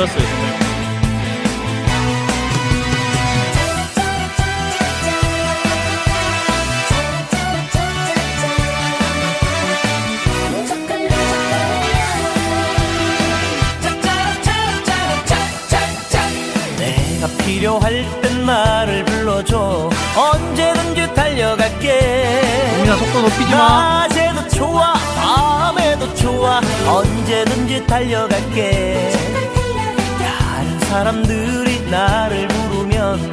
좋았어요. 정말. 내가 필요할 땐 나를 불러줘 언제든지 달려갈게 우민아 속도 높이지 마. 낮에도 좋아 밤에도 좋아 언제든지 달려갈게 사람들이 나를 부르면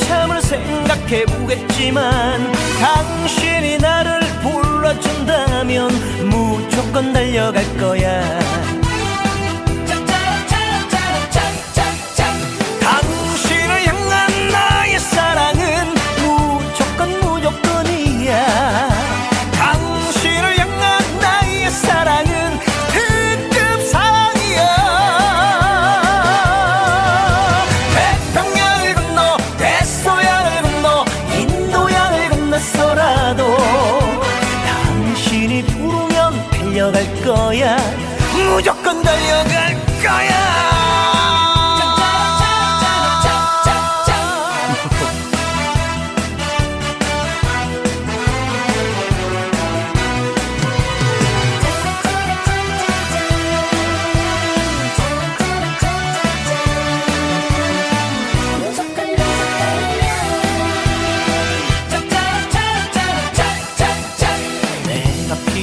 참을 생각해 보겠지만 당신이 나를 불러준다면 무조건 달려갈 거야 건너서라도 당신이 부르면 달려갈 거야. 무조건 달려갈 거야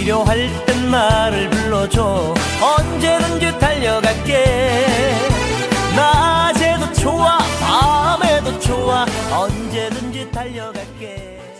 필요할 땐 나를 불러줘. 언제든지 달려갈게. 낮에도 좋아 밤에도 좋아. 언제든지 달려갈게